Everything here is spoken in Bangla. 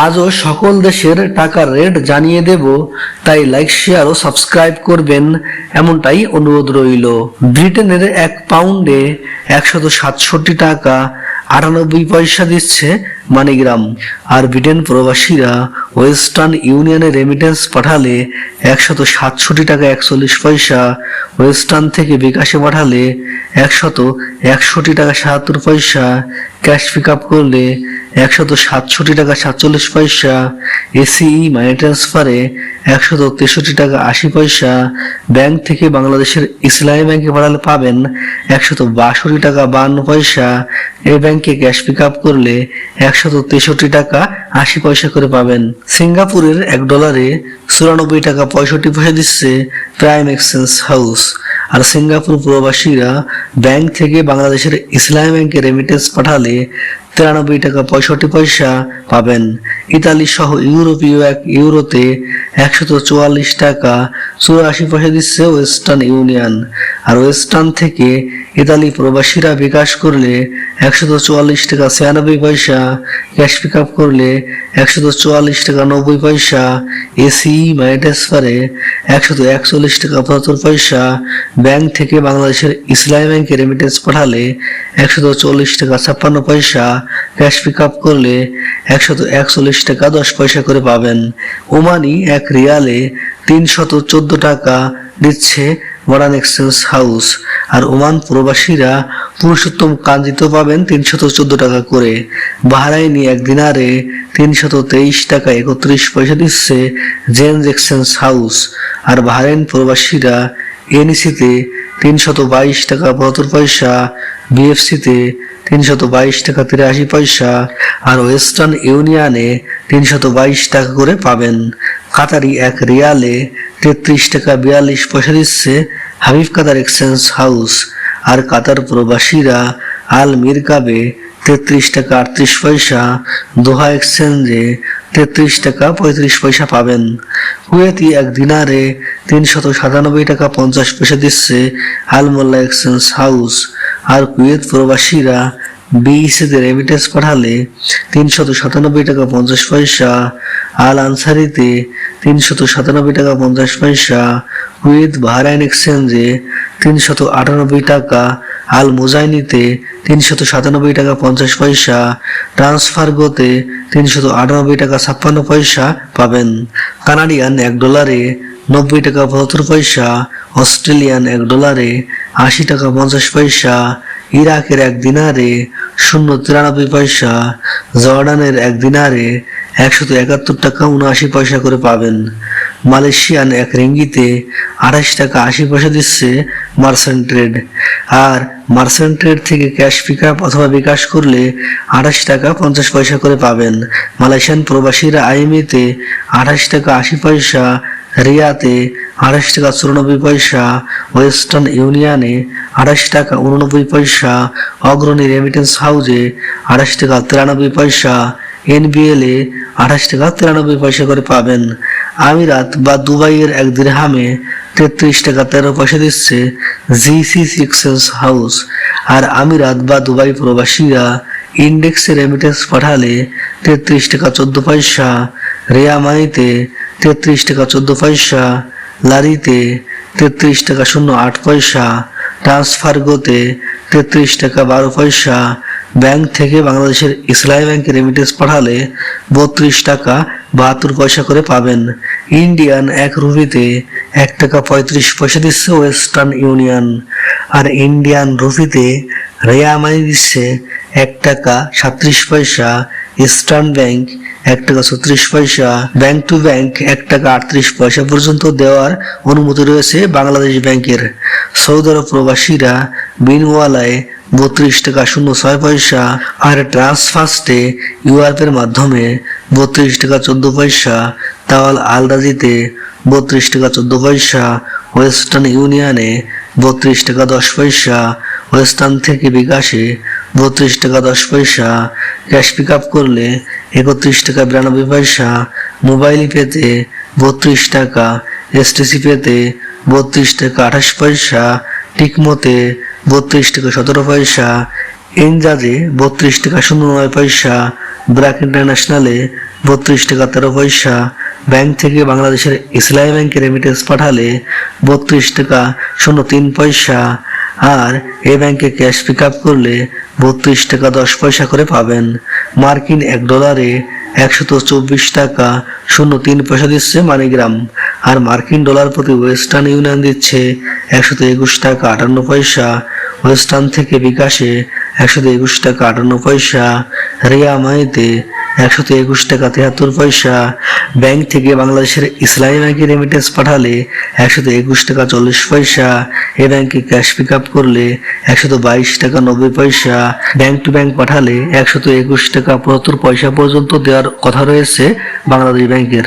আজও সকল দেশের টাকার রেট জানিয়ে দেব, তাই লাইক শেয়ার ও সাবস্ক্রাইব করবেন, এমনটাই অনুরোধ রইল। ব্রিটেনের এক পাউন্ডে একশত সাতষট্টি টাকা আটানব্বই পয়সা দিচ্ছে মানিগ্রাম। আর ব্রিটেন প্রবাসীরা ওয়েস্টার্ন ইউনিয়নে রেমিটেন্স পাঠালে একশত সাতষট্টি টাকা একচল্লিশ পয়সা, ওয়েস্টার্ন থেকে বিকাশে পাঠালে একশত একষট্টি টাকা সাতাত্তর পয়সা ক্যাশ পিক আপ করলে একশত সাতষট্টি টাকা সাতচল্লিশ পয়সা এসিই মানি ট্রান্সফারে একশত তেষট্টি টাকা আশি পয়সা। ব্যাংক থেকে বাংলাদেশের ইসলামী ব্যাংকে পাঠালে পাবেন একশত বাষট্টি টাকা বান্ন পয়সা। এই ব্যাংকে ক্যাশ পিক আপ করলে একশত তেষট্টি টাকা আশি পয়সা করে পাবেন। সিঙ্গাপুরের এক ডলারে চুরানব্বই টাকা পঁয়ষট্টি পয়সা দিচ্ছে প্রাইম এক্সচেঞ্জ হাউস। আর সিঙ্গাপুর প্রবাসীরা ব্যাংক থেকে বাংলাদেশের ইসলামী ব্যাংকে রেমিটেন্স পাঠালে তিরানব্বই টাকা পঁয়ষট্টি পয়সা পাবেন। ইতালি সহ ইউরোপীয় এক ইউরোতে একশত চুয়াল্লিশ টাকা চুরাশি পয়সা দিচ্ছে ওয়েস্টার্ন ইউনিয়ন। আর ওয়েস্টার্ন থেকে ইতালি প্রবাসীরা বিকাশ করলে একশত চুয়াল্লিশ টাকা ছিয়ানব্বই পয়সা, ক্যাশ পিক আপ করলে একশত চুয়াল্লিশ টাকা নব্বই পয়সা, এসি, মানি ট্রান্সফারে একশত একচল্লিশ টাকা পঁচাত্তর পয়সা, ব্যাংক থেকে বাংলাদেশের ইসলামী ব্যাংকে রেমিটেন্স পাঠালে একশত চল্লিশ টাকা ছাপ্পান্ন পয়সা, ক্যাশ পিক আপ করলে একশত একচল্লিশ টাকা দশ পয়সা করে পাবেন। ওমানি এক রিয়ালে তিনশত চোদ্দ টাকা দিচ্ছে মডার্ন এক্সচেঞ্জ হাউস আর ওমান প্রবাসীরা পুরুষোত্তম কাঞ্জিত পাবেন তিনশত চোদ্দ টাকা করে। বাহরাইনি এক দিনারে তিনশত তেইশ টাকা একত্রিশ পয়সা দিচ্ছে জেন্স এক্সচেঞ্জ হাউস। আর বাহারাইন প্রবাসীরা এনইসিতে তিনশত বাইশ টাকা পঁচাত্তর পয়সা, বিএফসিতে তিনশত বাইশ টাকা তিরাশি পয়সা, আর ওয়েস্টার্ন ইউনিয়নে তিনশত বাইশ টাকা করে পাবেন। কাতারি এক রিয়ালে তেত্রিশ টাকা বিয়াল্লিশ পয়সা দিচ্ছে হাবিব কাতার এক্সচেঞ্জ হাউস আর কাতার প্রবাসীরা আল মিরকাবে তেত্রিশ টাকা আটত্রিশ পয়সা, দোহা এক্সচেঞ্জে তেত্রিশ টাকা পঁয়ত্রিশ পয়সা পাবেন। কুয়েতি এক দিনারে তিনশত সাতানব্বই টাকা পঞ্চাশ পয়সা দিচ্ছে আল মোল্লা এক্সচেঞ্জ হাউস। আর কুয়েত প্রবাসীরা বিইসিতে রেমিটেন্স পাঠালে তিনশত সাতানব্বই টাকা পঞ্চাশ পয়সা, আল আনসারিতে তিনশত সাতানব্বই টাকা পঞ্চাশ পয়সা কুয়েত বাহরাইন এক্সচেঞ্জে তিনশত আটানব্বই টাকা আল মুজাইনিতে তিনশত সাতানব্বই টাকা পঞ্চাশ পয়সা ট্রান্সফারগোতে তিনশত আটানব্বই টাকা ছাপ্পান্ন পয়সা পাবেন। কানাডিয়ান এক ডলারে নব্বই টাকা পঁচাত্তর পয়সা অস্ট্রেলিয়ান এক ডলারে আশি টাকা পঞ্চাশ পয়সা ইরাকের এক দিনারে শূন্য তিরানব্বই পয়সা জর্ডানের এক দিনারে একশত একাত্তর টাকা উনআশি পয়সা করে পাবেন। মালয়েশিয়ান এক রিঙ্গিতে আঠাশ টাকা আশি পয়সা দিচ্ছে মার্সেন্ট ট্রেড আর মার্সেন্ট ট্রেড থেকে ক্যাশ পিক আপ অথবা বিকাশ করলে আঠাশ টাকা পঞ্চাশ পয়সা করে পাবেন। মালয়েশিয়ান প্রবাসীরা আইএমইতে আঠাশ টাকা আশি পয়সা, রিয়াতে আঠাশ টাকা চুরানব্বই পয়সা, ওয়েস্টার্ন ইউনিয়নে আঠাশ টাকা উননব্বই পয়সা, অগ্রণী রেমিটেন্স হাউজে আঠাশ টাকা তিরানব্বই পয়সা এনবিএল আঠাশ টাকা তিরানব্বই পয়সা করে পাবেন। আমিরাত বা দুবাইয়ের এক দিরহামে তেত্রিশ টাকা তেরো পয়সা দিচ্ছে জিসিসি এক্সচেঞ্জ হাউস। আর আমিরাত বা দুবাই প্রবাসীরা ইন্ডেক্সে রেমিটেন্স পাঠালে তেত্রিশ টাকা চোদ্দ পয়সা, রেয়া মানিতে তেত্রিশ টাকা চোদ্দ পয়সা, লারিতে তেত্রিশ টাকা শূন্য আট পয়সা, ট্রান্সফারগোতে তেত্রিশ টাকা বারো পয়সা ব্যাংক থেকে বাংলাদেশের ইসলামী ব্যাংকে রেমিটেন্স পাঠালে বত্রিশ টাকা বাহাত্তর পয়সা করে পাবেন। ইন্ডিয়ান এক রুপিতে এক টাকা পঁয়ত্রিশ পয়সা দিচ্ছে ওয়েস্টার্ন ইউনিয়ন। আর ইন্ডিয়ান রুপিতে রেয়া মানি দিচ্ছে এক টাকা সাত্রিশ পয়সা, ইস্টার্ন ব্যাংক এক টাকা ছত্রিশ পয়সা, ব্যাংক টু ব্যাংক এক টাকা আটত্রিশ পয়সা পর্যন্ত দেওয়ার অনুমতি রয়েছে বাংলাদেশ ব্যাংকের। সৌদি আরব প্রবাসীরা বিনওয়ালায় বত্রিশ টাকা শূন্য ছয় পয়সা, আর ট্রান্সফার্স্টে ইউআরপের মাধ্যমে বত্রিশ টাকা চোদ্দ পয়সা, তাওয়াল আলরাজিতে বত্রিশ টাকা চোদ্দ পয়সা, ওয়েস্টার্ন ইউনিয়নে বত্রিশ টাকা দশ পয়সা, ওয়েস্টার্ন থেকে বিকাশে বত্রিশ টাকা দশ পয়সা, ক্যাশ পিক আপ করলে একত্রিশ টাকা বিরানব্বই পয়সা, মোবাইল পেতে বত্রিশ টাকা, এসটিসি পেতে বত্রিশ টাকা আঠাশ পয়সা, টিকমোতে বত্রিশ টাকা সতেরো পয়সা, এনজাজে বত্রিশ টাকা শূন্য নয় পয়সা, ব্র্যাক ইন্টারন্যাশনালে বত্রিশ টাকা তেরো পয়সা, ব্যাংক থেকে বাংলাদেশের ইসলামী ব্যাংকে রেমিটেন্স পাঠালে বত্রিশ টাকা শূন্য তিন পয়সা, আর এ ব্যাংকে ক্যাশ পিক আপ করলে বত্রিশ টাকা দশ পয়সা করে পাবেন। মার্কিন এক ডলারে একশত চব্বিশ টাকা শূন্য তিন পয়সা দিচ্ছে মানিগ্রাম, আর মার্কিন ডলার প্রতি ওয়েস্টার্ন ইউনিয়ন দিচ্ছে একশত একুশ টাকা আটান্ন পয়সা। ওয়েস্টার্ন থেকে বিকাশে একশত একুশ টাকা আটান্ন পয়সা, রিয়া মাইতে একশত একুশ টাকা তিয়াত্তর পয়সা, ব্যাংক থেকে বাংলাদেশের ইসলামী ব্যাংকে রেমিটেন্স পাঠালে একশত একুশ টাকা চল্লিশ পয়সা, এ ব্যাংকে ক্যাশ পিক আপ করলে একশত বাইশ টাকা নব্বই পয়সা, ব্যাংক টু ব্যাংক পাঠালে একশত একুশ টাকা পঁচাত্তর পয়সা পর্যন্ত দেওয়ার কথা রয়েছে বাংলাদেশ ব্যাংকের।